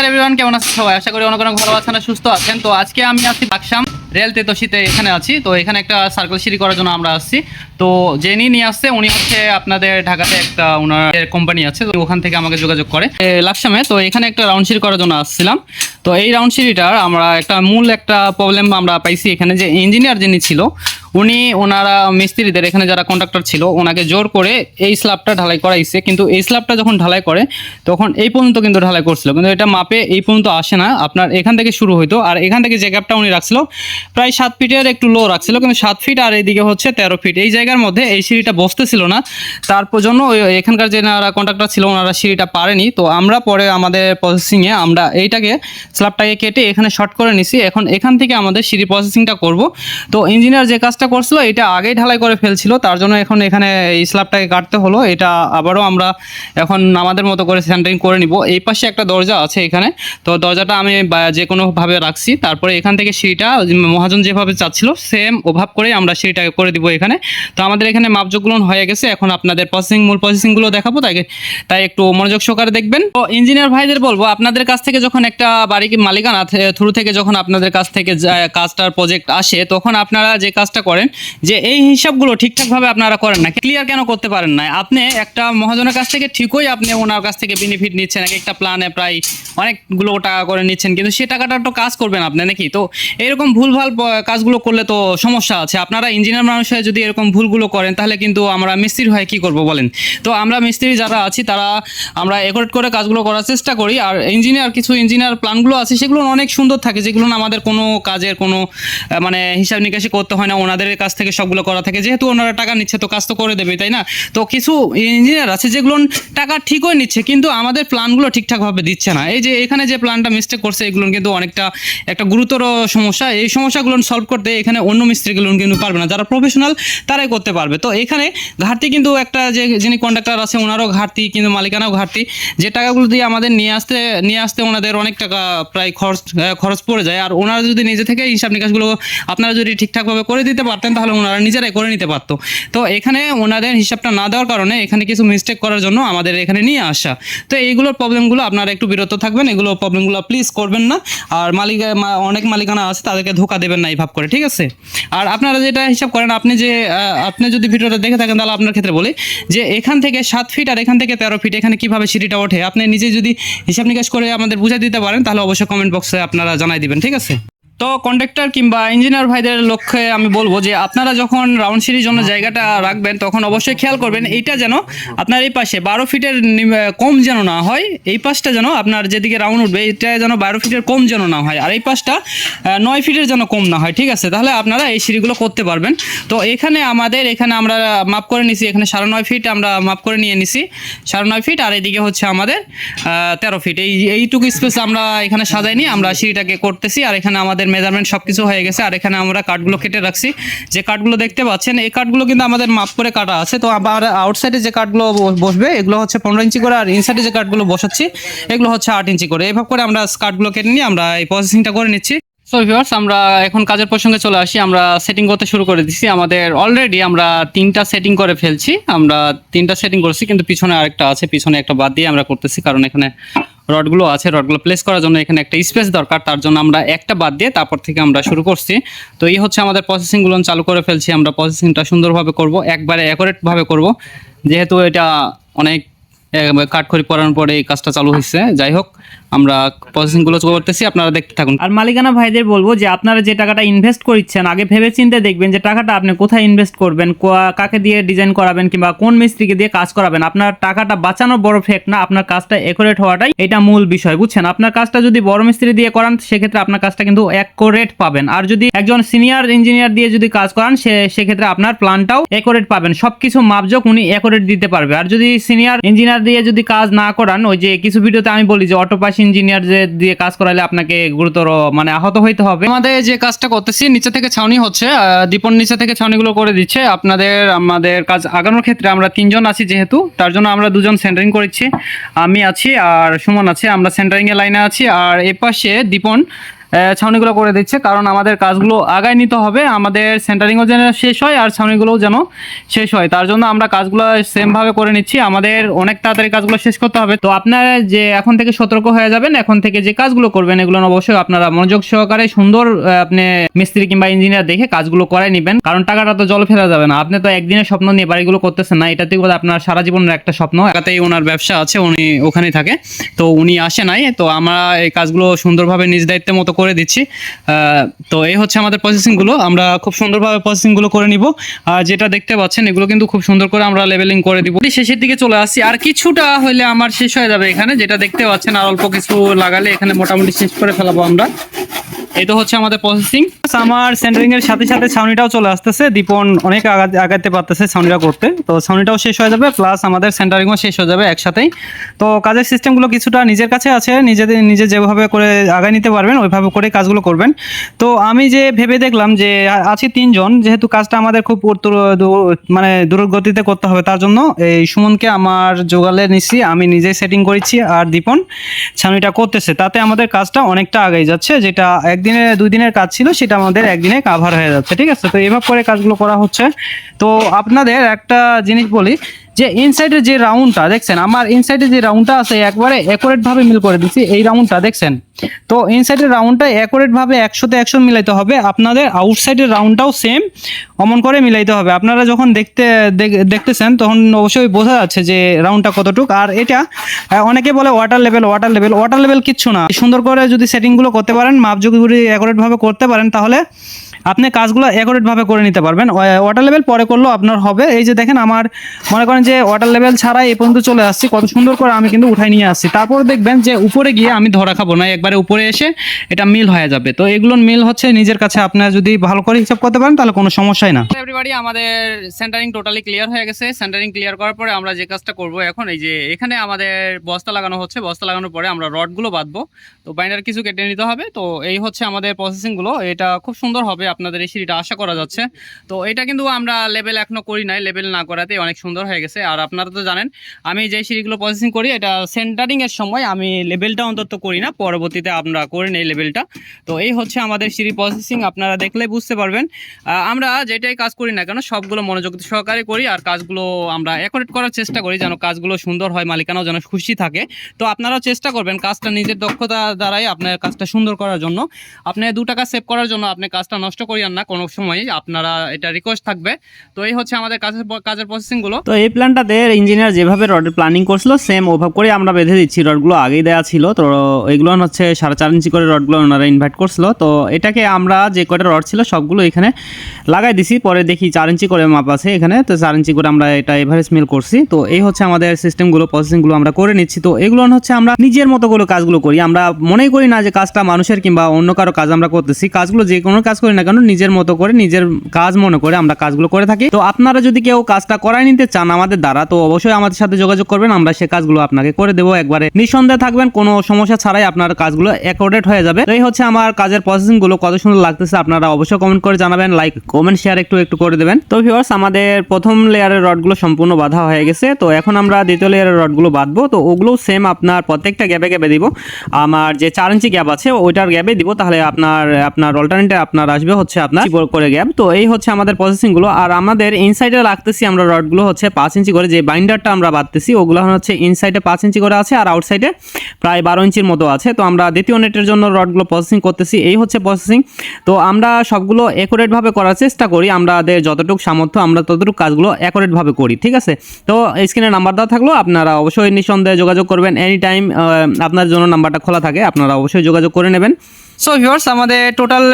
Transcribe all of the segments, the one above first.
নমস্কার এভরিওয়ান কেমন আছেন সবাই? আশা করি অনেক অনেক ভালো আছেন সুস্থ আছেন। তো আজকে আমি আছি বাকসাম। রেল তেতসিতে এখানে আছি। তো এখানে একটা সার্কেল সিঁড়ি করার জন্য আমরা আসছি। তো যিনি নিয়ে আসছে, উনি হচ্ছে আপনাদের ঢাকাতে একটা ওনার কোম্পানি আছে। তো ওখান থেকে আমাকে যোগাযোগ করে। লাকসামে। তো এখানে একটা রাউন্ড সিঁড়ি করার জন্য আসছিলাম। তো এই রাউন্ড সিঁড়িটার আমরা একটা মূল একটা প্রবলেম আমরা পাইছি এখানে যে ইঞ্জিনিয়ার যিনি ছিল, উনি ওনারা মিস্ত্রিদের এখানে যারা কন্ট্রাক্টর ছিল, ওনাকে জোর করে এই স্ল্যাবটা ঢালাই করাইছে। কিন্তু এই স্ল্যাবটা যখন ঢালাই করে, তখন এই পর্যন্ত কিন্তু ঢালাই করছিল। কিন্তু এটা মাপে এই পর্যন্ত আসে না। আপনার এখান থেকে শুরু হইতো। আর এখান থেকে যে গ্যাপটা উনি রাখছিল, প্রায় সাত ফিটের একটু লো রাখছিল। কিন্তু সাত ফিট আর এইদিকে হচ্ছে তেরো ফিট এই জায়গার মধ্যে এই সিঁড়িটা বসতেছিল না। তারপর জন্য ওই এখানকার যে কন্ট্রাক্টর ছিল, ওনারা সিঁড়িটা পারেনি। তো আমরা পরে আমাদের প্রসেসিংয়ে আমরা এইটাকে স্ল্যাবটাকে কেটে এখানে শর্ট করে নিছি। এখন এখান থেকে আমাদের সিঁড়ি প্রসেসিংটা করব। তো ইঞ্জিনিয়ার যে কাজটা করছিল, এটা আগেই ঢালাই করে ফেলছিল। তার জন্য এখন এখানে এই স্ল্যাবটাকে কাটতে হলো। এটা আবারও আমরা এখন আমাদের মতো করে সেন্টারিং করে নিব। এই পাশে একটা দরজা আছে এখানে। তো দরজাটা আমি যে কোনোভাবে রাখছি। তারপরে এখান থেকে সিঁড়িটা মহাজন যেভাবে চাচ্ছিল সেম ওভাব করে আমরা সিঁড়িটাকে করে দিব এখানে। তো আমাদের এখানে মাপযোগগুলো হয়ে গেছে। এখন আপনাদের প্রসেসিং মূল প্রসেসিংগুলো দেখাবো। তাই তাই একটু মনোযোগ সহকারে দেখবেন। তো ইঞ্জিনিয়ার ভাইদের বলব, আপনাদের কাছ থেকে যখন একটা বাড়ি মালিকানা থ্রু থেকে যখন আপনাদের কাছ থেকে কাজটার প্রজেক্ট আসে, তখন আপনারা যে কাজটা করেন, যে এই হিসাবগুলো ঠিকঠাকভাবে আপনারা করেন না ক্লিয়ার কেন করতে পারেন না। আপনি একটা মহাজনের কাছ থেকে ঠিকই আপনি ওনার কাছ থেকে বেনিফিট নিচ্ছেন, এক একটা প্ল্যানে প্রায় অনেকগুলো টাকা করে নিচ্ছেন, কিন্তু সে টাকাটা তো কাজ করবেন আপনি নাকি? তো এরকম ভুলভাল কাজগুলো করলে তো সমস্যা আছে। আপনারা ইঞ্জিনিয়ার মানুষ হয়ে যদি এরকম ভুলগুলো করেন, তাহলে কিন্তু আমরা মিস্ত্রি হয়ে কি করব বলেন? তো আমরা মিস্ত্রি যারা আছি, তারা আমরা একরেট করে কাজগুলো করার চেষ্টা করি, আর ইঞ্জিনিয়ার কিছু ইঞ্জিনিয়ার প্ল্যানগুলো আছে, সেগুলো অনেক সুন্দর থাকে, যেগুলো আমাদের কোনো কাজের কোনো মানে হিসাব নিকাশি করতে হয় না, ওনাদের কাছ থেকে সবগুলো করা থাকে। যেহেতু ওনারা টাকা নিচ্ছে, তো কাজ তো করে দেবে, তাই না? তো কিছু ইঞ্জিনিয়ার আছে যেগুলো টাকা ঠিকই নিচ্ছে, কিন্তু আমাদের প্ল্যানগুলো ঠিকঠাকভাবে দিচ্ছে না। এই যে এখানে যে প্ল্যানটা মিস্টেক করছে, এগুলো কিন্তু অনেকটা একটা গুরুতর সমস্যা। এই সমস্যাগুলো সলভ করতে এখানে অন্য মিস্ত্রিগুলো কিন্তু পারবে না। যারা প্রফেশনাল তারাই করতে পারবে। তো এখানে ঘাটতি কিন্তু একটা যে, যিনি কন্ডাক্টর আছে, ওনারও ঘাটতি, কিন্তু মালিকানাও ঘাটতি। যে টাকাগুলো দিয়ে আমাদের নিয়ে আসতে নিয়ে আসতে ওনাদের অনেক টাকা প্রায় খরচ খরচ পড়ে যায়। আর ওনারা যদি নিজে থেকে হিসাব নিকাশগুলো আপনারা যদি ঠিকঠাকভাবে করে দিতে পারতেন, তাহলে ওনারা নিজেরাই করে নিতে পারতো। তো এখানে ওনাদের হিসাবটা না দেওয়ার কারণে এখানে কিছু মিস্টেক করার জন্য আমাদের এখানে নিয়ে আসা। তো এইগুলোর প্রবলেমগুলো আপনারা একটু বিরত থাকবেন, এগুলো প্রবলেমগুলো প্লিজ করবেন না। আর মালিক অনেক মালিকানা আছে, তাদেরকে ধোকা দেবেন না এই ভাব করে, ঠিক আছে? আর আপনারা যেটা হিসাব করেন, আপনি যে আপনি যদি ভিডিওটা দেখে থাকেন, তাহলে আপনার ক্ষেত্রে বলি যে এখান থেকে সাত ফিট আর এখান থেকে তেরো ফিট এখানে কীভাবে সিঁড়িটা ওঠে? আপনি নিজে যদি হিসাব নিকাশ করে আমাদের বুঝাই দিতে পারেন, তাহলে অবশ্যই কমেন্ট বক্সে আপনারা জানাই দিবেন ঠিক আছে? তো কন্ডাক্টর কিংবা ইঞ্জিনিয়ার ভাইদের লক্ষ্যে আমি বলব যে আপনারা যখন রাউন্ড সিঁড়ির জন্য জায়গাটা রাখবেন, তখন অবশ্যই খেয়াল করবেন, এইটা যেন আপনার এই পাশে বারো ফিটের কম যেন না হয়, এই পাশটা যেন আপনার যেদিকে রাউন্ড উঠবে এটা যেন বারো ফিটের কম যেন না হয়, আর এই পাশটা নয় ফিটের যেন কম না হয়, ঠিক আছে? তাহলে আপনারা এই সিঁড়িগুলো করতে পারবেন। তো এখানে আমাদের, এখানে আমরা মাপ করে নিছি, এখানে সাড়ে নয় ফিট আমরা মাপ করে নিয়ে নিছি, সাড়ে নয় ফিট, আর এদিকে হচ্ছে আমাদের তেরো ফিট। এই এইটুকু স্পেস আমরা এখানে সাজাই নিয়ে আমরা সিঁড়িটাকে করতেছি, আর এখানে আমাদের মেজারমেন্ট সব কিছু হয়ে গেছে। আর এখানে আমরা কাঠগুলো কেটে রাখছি। যে কাঠগুলো দেখতে পাচ্ছেন, এই কাঠগুলো কিন্তু আমাদের মাপ করে কাটা আছে। তো আবার আউটসাইডে যে ব- বসবে, এগুলো হচ্ছে পনেরো ইঞ্চি করে, আর ইনসাইডে যে কাঠগুলো বসাচ্ছি, এগুলো হচ্ছে আট ইঞ্চি করে। এভাবে করে আমরা কাঠগুলো কেটে নিয়ে আমরা এই প্রসেসিংটা করে নিচ্ছি। সো ভিউয়ার্স আমরা এখন কাজের প্রসঙ্গে চলে আসি। আমরা সেটিং করতে শুরু করে দিচ্ছি আমাদের অলরেডি আমরা তিনটা সেটিং করে ফেলছি। আমরা তিনটা সেটিং করেছি, কিন্তু পিছনে আরেকটা আছে, পিছনে একটা বাদ দিয়ে আমরা করতেছি, কারণ এখানে রডগুলো আছে, রডগুলো প্লেস করার জন্য এখানে একটা স্পেস দরকার। তার জন্য আমরা একটা বাদ দিয়ে তারপর থেকে আমরা শুরু করছি। তো এই হচ্ছে আমাদের প্রসেসিংগুলো চালু করে ফেলছি। আমরা প্রসেসিংটা সুন্দরভাবে করব, একবারে অ্যাকোরেটভাবে করব। যেহেতু এটা অনেক কাঠখড়ি পরানোর পরে এই কাজটা চালু হয়েছে। যাই হোক আমরা প্রসেসিংগুলো করতেছি, আপনারা দেখতে থাকুন। আর মালিকানা ভাইদের বলব যে, আপনারা যে টাকাটা ইনভেস্ট করছেন আগে ভেবে চিন্তে দেখবেন যে, টাকাটা আপনি কোথায় ইনভেস্ট করবেন কাকে দিয়ে ডিজাইন করাবেন, কিংবা কোন মিস্ত্রিকে দিয়ে কাজ করাবেন, আপনার টাকাটা বাঁচানো বড় ফেক না, আপনার কাজটা একুরেট হওয়াটাই এটা মূল বিষয়, বুঝছেন? আপনার কাজটা যদি বড় মিস্ত্রি দিয়ে করান, সেক্ষেত্রে আপনার কাজটা কিন্তু একুরেট পাবেন। আর যদি একজন সিনিয়র ইঞ্জিনিয়ার দিয়ে যদি কাজ করান, সে, সেক্ষেত্রে আপনার প্ল্যানটাও একুরেট পাবেন। সবকিছু মাপজোক, উনি একুরেট দিতে পারবে। আর যদি সিনিয়র ইঞ্জিনিয়ার দিয়ে যদি কাজ না করান, ওই যে কিছু ভিডিওতে আমি বলি যে, অটোপাস ইঞ্জিনিয়ার যে দিয়ে কাজ করাইলে আপনাকে গুরুতর মানে আহত হইতে হবে। আমাদের যে কাজটা করতেছি, নিচে থেকে ছাউনি হচ্ছে দীপন নিচে থেকে ছাউনিগুলো করে দিচ্ছে। আপনাদের, আমাদের কাজ আগানোর ক্ষেত্রে আমরা তিনজন আছি যেহেতু, তার জন্য আমরা দুজন সেন্টারিং করেছি। আমি আছি আর সুমন আছে, আমরা সেন্টারিং এর লাইনে আছি। আর এ পাশে দীপন ছাউনিগুলো করে দিচ্ছে। কারণ আমাদের কাজগুলো আগায় নিতে হবে। আমাদের সেন্টারিংও যেন শেষ হয় আর ছাউনিগুলোও যেন শেষ হয়। তার জন্য আমরা কাজগুলো সেমভাবে করে নিচ্ছি। আমাদের অনেক তাড়াতাড়ি কাজগুলো শেষ করতে হবে। তো আপনারা যে এখন থেকে সতর্ক হয়ে যাবেন, এখন থেকে যে কাজগুলো করবেন, এগুলো অবশ্যই আপনারা মনোযোগ সহকারে সুন্দর আপনি মিস্ত্রি কিংবা ইঞ্জিনিয়ার দেখে কাজগুলো করাই নেবেন। কারণ টাকাটা তো জল ফেলা যাবে না। আপনি তো একদিনের স্বপ্ন নিয়ে বাড়িগুলো করতেছেন না। এটা থেকে আপনার সারা জীবনের একটা স্বপ্ন। একাতেই ওনার ব্যবসা আছে, উনি ওখানেই থাকে। তো উনি আসে নাই। তো আমরা এই কাজগুলো সুন্দরভাবে নিজ দায়িত্বের মতো করে দিচ্ছি। তো এই হচ্ছে আমাদের প্রসেসিংগুলো আমরা খুব সুন্দরভাবে প্রসেসিংগুলো করে নিব। আর যেটা দেখতে পাচ্ছেন, এগুলো কিন্তু খুব সুন্দর করে আমরা লেভেলিং করে দিব। শেষের দিকে চলে আসি। আর কিছুটা হলে আমার শেষ হয়ে যাবে এখানে, যেটা দেখতে পাচ্ছেন, আর অল্প কিছু লাগালে এখানে মোটামুটি শেষ করে ফেলাবো আমরা। তো হচ্ছে আমাদের প্রসেসিং আমার সেন্টারিং এর সাথে সাথে ছাউনিটাও চলে আসতেছে। দীপন অনেক আগা- আগাতে পারতেছে ছাউনিটা করতে। তো ছাউনিটাও শেষ হয়ে যাবে প্লাস আমাদের সেন্টারিংও শেষ হয়ে যাবে একসাথেই। তো কাজের সিস্টেমগুলো কিছুটা নিজের কাছে আছে, নিজেদের নিজে যেভাবে করে আগায় নিতে পারবেন, ওইভাবে করে কাজগুলো করবেন। তো আমি যে ভেবে দেখলাম যে আছি তিনজন, যেহেতু কাজটা আমাদের খুব মানে দ্রুতগতিতে করতে হবে, তার জন্য এই সুমনকে আমার জোগালে নিচ্ছি আমি নিজে সেটিং করেছি আর দীপন ছাউনিটা করতেছে। তাতে আমাদের কাজটা অনেকটা আগে যাচ্ছে, যেটা একদিনে দুই দিনের কাজ ছিল, সেটা আমাদের একদিনে কাভার হয়ে যাচ্ছে, ঠিক আছে? তো এভাবে করে কাজগুলো করা হচ্ছে। তো আপনাদের একটা জিনিস বলি যে ইনসাইডের যে রাউন্ডটা দেখছেন? আমার ইনসাইডে যে রাউন্ডটা আছে, একবারে অ্যাকুরেট ভাবে মিল করে দিচ্ছি এই রাউন্ডটা দেখছেন? তো ইনসাইডের রাউন্ডটা অ্যাকুরেট ভাবে একশোতে একশো মিলাইতে হবে। আপনাদের আউটসাইডের রাউন্ডটাও সেম অমন করে মিলাইতে হবে। আপনারা যখন দেখতে দেখতেছেন, তখন অবশ্যই বোঝা যাচ্ছে যে রাউন্ডটা কতটুক। আর এটা অনেকে বলে water level water level water level কিচ্ছু না। সুন্দর করে যদি সেটিংগুলো করতে পারেন মাপ যদি অ্যাকুরেট ভাবে করতে পারেন, তাহলে আপনি কাজগুলো অ্যাকুরেট ভাবে করে নিতে পারবেন। ওয়াটার লেভেল পরে করলেও আপনার হবে। এই যে দেখেন আমার, মনে করেন যে ওয়াটার লেভেল ছাড়াই এই পর্যন্ত চলে আসছি। কত সুন্দর করে আমি কিন্তু উঠাই নিয়ে আসছি। তারপর দেখবেন যে উপরে গিয়ে আমি ধরা খাব না, একবারে উপরে এসে এটা মিল হয়ে যাবে। তো এগুলোর মিল হচ্ছে নিজের কাছে। আপনার যদি ভালো করে হিসাব করতে পারেন, তাহলে কোনো সমস্যাই না। এভরিবাডি আমাদের সেন্টারিং টোটালি ক্লিয়ার হয়ে গেছে। সেন্টারিং ক্লিয়ার করার পরে আমরা যে কাজটা করব এখন, এই যে এখানে আমাদের বস্তা লাগানো হচ্ছে। বস্তা লাগানোর পরে আমরা রডগুলো বাঁধবো। তো বাইন্ডার কিছু কেটে নিতে হবে। তো এই হচ্ছে আমাদের প্রসেসিংগুলো এটা খুব সুন্দর হবে। আপনাদের এই সিঁড়িটা আশা করা যাচ্ছে। তো এটা কিন্তু আমরা লেভেল এখনও করি নাই লেভেল না করাতে অনেক সুন্দর হয়ে গেছে। আর আপনারা তো জানেন, আমি যে সিঁড়িগুলো প্রসেসিং করি, এটা সেন্টারিং এর সময় আমি লেভেলটা অন্তত করি না, পরবর্তীতে আমরা করে নেই লেভেলটা তো এই হচ্ছে আমাদের সিঁড়ি প্রসেসিং আপনারা দেখলে বুঝতে পারবেন। আমরা যেটাই কাজ করি না কেন, সবগুলো মনোযোগ সহকারে করি, আর কাজগুলো আমরা অ্যাকোরেট করার চেষ্টা করি, যেন কাজগুলো সুন্দর হয়, মালিকানাও যেন খুশি থাকে। তো আপনারাও চেষ্টা করবেন কাজটা নিজের দক্ষতা দ্বারাই আপনার কাজটা সুন্দর করার জন্য। আপনি দু টাকা সেভ করার জন্য আপনি কাজটা নষ্ট করিয়েন না, কোনো সময় আপনারা এটা রিকোয়েস্ট থাকবে। তো এই হচ্ছে আমাদের কাজের কাজের প্রসেসিংগুলো তো এই প্ল্যানটাতে ইঞ্জিনিয়ার যেভাবে রডের প্ল্যানিং করছিল সেম ওভাবে করে আমরা বেঁধে দিচ্ছি। রডগুলো আগেই দেওয়া ছিল, তো এগুলো হচ্ছে সাড়ে চার ইঞ্চি করে রডগুলো ওনারা ইনভাইট করছিল। তো এটাকে আমরা যে কয়টা রড ছিল, সবগুলো এখানে লাগাই দিছি। পরে দেখি চার ইঞ্চি করে মাপ আছে এখানে, তো চার ইঞ্চি করে আমরা এটা এভারেজ মিল করছি। তো এই হচ্ছে আমাদের সিস্টেমগুলো প্রসেসিংগুলো আমরা করে নিচ্ছি। তো এগুলো হচ্ছে আমরা নিজের মতো করে কাজগুলো করি। আমরা মনেই করি না যে কাজটা মানুষের কিংবা অন্য কারও কাজ আমরা করতেছি। কাজগুলো যে কোনো কাজ করি না কেন নিজের মতো করে, নিজের কাজ মনে করে আমরা কাজগুলো করে থাকি। তো আপনারা যদি কেউ কাজটা করাই নিতে চান আমাদের দ্বারা, তো অবশ্যই আমাদের সাথে যোগাযোগ করবেন, আমরা সে কাজগুলো আপনাকে করে দেবো। একবারে নিঃসন্দেহে থাকবেন, কোনো সমস্যা ছাড়াই আপনার কাজগুলো অ্যাকোর্ডেট হয়ে যাবে। এই হচ্ছে আমার কাজের প্রসেসিংগুলো কত সুন্দর লাগতেছে, আপনারা অবশ্যই কমেন্ট করে জানাবেন লাইক কমেন্ট শেয়ার একটু একটু করে দেবেন। তো ভিউয়ার্স আমাদের প্রথম লেয়ারের রডগুলো সম্পূর্ণ বাঁধা হয়ে গেছে। তো এখন আমরা দ্বিতীয় লেয়ারের রডগুলো বাঁধবো। তো ওগুলো সেম আপনার প্রত্যেকটা গ্যাপে গ্যাপে দিব। আমার যে চার ইঞ্চি গ্যাপ আছে, ওইটার গ্যাপে দিব, তাহলে আপনার আপনার অল্টারনেটে আপনার আসবে হচ্ছে আপনার করে গ্যাপ তো এই হচ্ছে আমাদের প্রসেসিংগুলো। আর আমাদের ইনসাইডে রাখতেছি আমরা রডগুলো হচ্ছে পাঁচ ইঞ্চি করে। যে বাইন্ডারটা আমরা বাঁধতেছি, ওগুলো হচ্ছে ইনসাইডে পাঁচ ইঞ্চি করে আছে আর আউটসাইডে প্রায় বারো ইঞ্চির মতো আছে। তো আমরা দ্বিতীয় নেটের জন্য রডগুলো প্রসেসিং করতেছি। এই হচ্ছে প্রসেসিং তো আমরা সবগুলো অ্যাকুরেটভাবে করার চেষ্টা করি। আমাদের যতটুকু সামর্থ্য, আমরা ততটুকু কাজগুলো অ্যাকুরেটভাবে করি, ঠিক আছে? তো স্ক্রিনে নাম্বার দেওয়া থাকল। আপনারা অবশ্যই নিঃসন্দেহে যোগাযোগ করবেন এনি টাইম আপনার জন্য নাম্বারটা খোলা থাকে। আপনারা অবশ্যই যোগাযোগ করে নেবেন। সো ভিউয়ার্স আমাদের টোটাল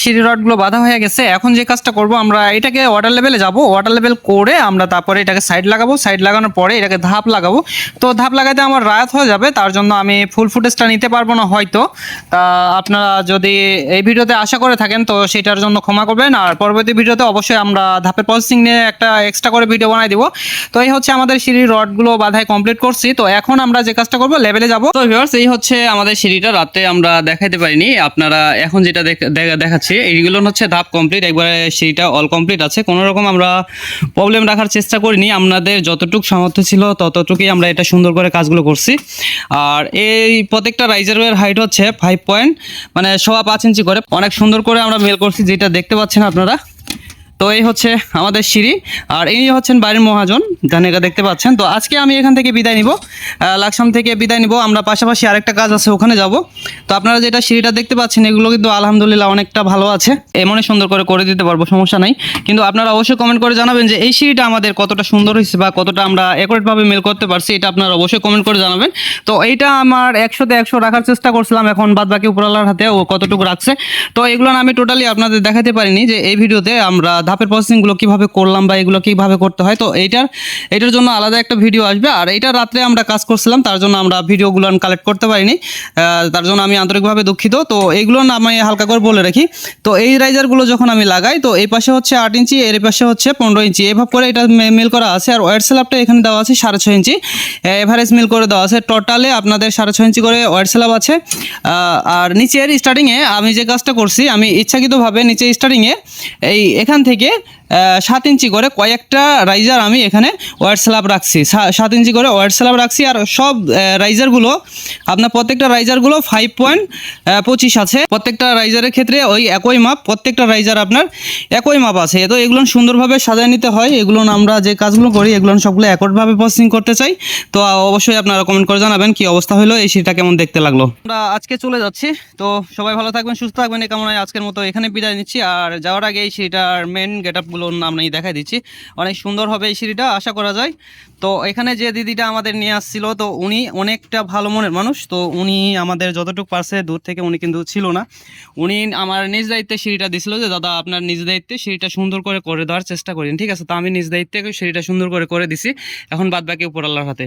সিঁড়ি রডগুলো বাঁধা হয়ে গেছে। এখন যে কাজটা করব আমরা, এটাকে ওয়াটার লেভেলে যাব। ওয়াটার লেভেল করে আমরা তারপরে এটাকে সাইড লাগাবো। সাইড লাগানোর পরে এটাকে ধাপ লাগাবো। তো ধাপ লাগাতে আমার রাত হয়ে যাবে, তার জন্য আমি ফুল ফুটেজটা নিতে পারব না হয়তো। তা আপনারা যদি এই ভিডিওতে আশা করে থাকেন, তো সেটার জন্য ক্ষমা করবেন। আর পরবর্তী ভিডিওতে অবশ্যই আমরা ধাপের প্রসেসিং নিয়ে একটা এক্সট্রা করে ভিডিও বানাই দিব। তো এই হচ্ছে আমাদের সিঁড়ির রডগুলো বাধায় কমপ্লিট করছি। তো এখন আমরা যে কাজটা করব লেভেলে যাব। তো ভিউয়ার্স এই হচ্ছে আমাদের সিঁড়িটা। রাতে আমরা দেখাইতে পারিনি। আপনারা এখন যেটা দেখ- দেখাচ্ছি এইগুলো হচ্ছে ধাপ কমপ্লিট একবারে সেইটা অল কমপ্লিট আছে। কোনো রকম আমরা প্রবলেম রাখার চেষ্টা করিনি আপনাদের যতটুকু সামর্থ্য ছিল ততটুকুই আমরা এটা সুন্দর করে কাজগুলো করছি। আর এই প্রত্যেকটা রাইজারের হাইট হচ্ছে ফাইভ পয়েন্ট মানে সোয়া পাঁচ ইঞ্চি করে। অনেক সুন্দর করে আমরা মেল করছি, যেটা দেখতে পাচ্ছেন আপনারা। তো এই হচ্ছে আমাদের সিঁড়ি, আর ইনি হচ্ছেন বাড়ির মহাজন জানেগা দেখতে পাচ্ছেন। তো আজকে আমি এখান থেকে বিদায় নিব। লাকসাম থেকে বিদায় নিব। আমরা পাশাপাশি আরেকটা কাজ আছে, ওখানে যাব। তো আপনারা যেটা সিঁড়িটা দেখতে পাচ্ছেন, এগুলো কিন্তু আলহামদুলিল্লাহ অনেকটা ভালো আছে। এমনই সুন্দর করে করে দিতে পারব, সমস্যা নাই। কিন্তু আপনারা অবশ্যই কমেন্ট করে জানাবেন যে, এই সিঁড়িটা আমাদের কতটা সুন্দর হয়েছে বা কতটা আমরা অ্যাকুরেটভাবে মেল করতে পারছি, এটা আপনারা অবশ্যই কমেন্ট করে জানাবেন। তো এইটা আমার একশোতে একশো রাখার চেষ্টা করছিলাম, এখন বাদ বাকি উপরওয়ালার হাতে ও কতটুকু রাখছে। তো এগুলো আমি টোটালি আপনাদের দেখাতে পারিনি যে, এই ভিডিওতে আমরা ধাপের প্রসেসিংগুলো কীভাবে করলাম বা এগুলো কীভাবে করতে হয়, তো এইটার এটার জন্য আলাদা একটা ভিডিও আসবে। আর এইটা রাত্রে আমরা কাজ করছিলাম, তার জন্য আমরা ভিডিওগুলো কালেক্ট করতে পারিনি। তার জন্য আমি আন্তরিকভাবে দুঃখিত। তো এইগুলো না আমি হালকা করে বলে রাখি। তো এই রাইজারগুলো যখন আমি লাগাই, তো এই পাশে হচ্ছে আট ইঞ্চি, এর পাশে হচ্ছে পনেরো ইঞ্চি। এভাবে করে এটা মিল করা আছে। আর ওয়ার স্ল্যাবটা এখানে দেওয়া আছে সাড়ে ছয় ইঞ্চি। এভারেজ মিল করে দেওয়া আছে। টোটালে আপনাদের সাড়ে ছয় ইঞ্চি করে ওয়ার স্ল্যাব আছে। আর নিচের স্টার্টিংয়ে আমি যে কাজটা করছি, আমি ইচ্ছাকৃতভাবে নিচে স্টার্টিংয়ে এই এখান থেকে থেকে সাত ইঞ্চি করে কয়েকটা রাইজার আমি এখানে ওয়ার স্ল্যাব রাখছি। সাত ইঞ্চি করে ওয়ার স্ল্যাব রাখছি আর সব রাইজারগুলো আপনার প্রত্যেকটা রাইজারগুলো ফাইভ পয়েন্ট পঁচিশ আছে। প্রত্যেকটা রাইজারের ক্ষেত্রে ওই একই মাপ, প্রত্যেকটা রাইজার আপনার একই মাপ আছে। তো এগুলো সুন্দরভাবে সাজায় নিতে হয়। এগুলো আমরা যে কাজগুলো করি, এগুলো সবগুলো একটভাবে প্রসেসিং করতে চাই। তো অবশ্যই আপনারা কমেন্ট করে জানাবেন কি অবস্থা হলো, এই সিটটা কেমন দেখতে লাগল। আমরা আজকে চলে যাচ্ছি। তো সবাই ভালো থাকবেন, সুস্থ থাকবেন। এই কামনায় আজকের মতো এখানে বিদায় নিচ্ছি। আর যাওয়ার আগে এই সিঁড়িটার মেন গেট আপগুলো আমি দেখাই দিচ্ছি। অনেক সুন্দর হবে এই সিঁড়িটা, আশা করা যায়। তো এখানে যে দিদিটা আমাদের নিয়ে আসছিল, তো উনি অনেকটা ভালো মনের মানুষ। তো উনি আমাদের যতটুকু পারছে, দূর থেকে উনি কিন্তু ছিল না। উনি আমার নিজ দায়িত্বে সিঁড়িটা দিছিল যে, দাদা, আপনার নিজ দায়িত্বে সিঁড়িটা সুন্দর করে করে দেওয়ার চেষ্টা করেন, ঠিক আছে? তো আমি নিজ দায়িত্বে সিঁড়িটা সুন্দর করে করে দিছি। এখন বাদ বাকি উপর আল্লাহর হাতে।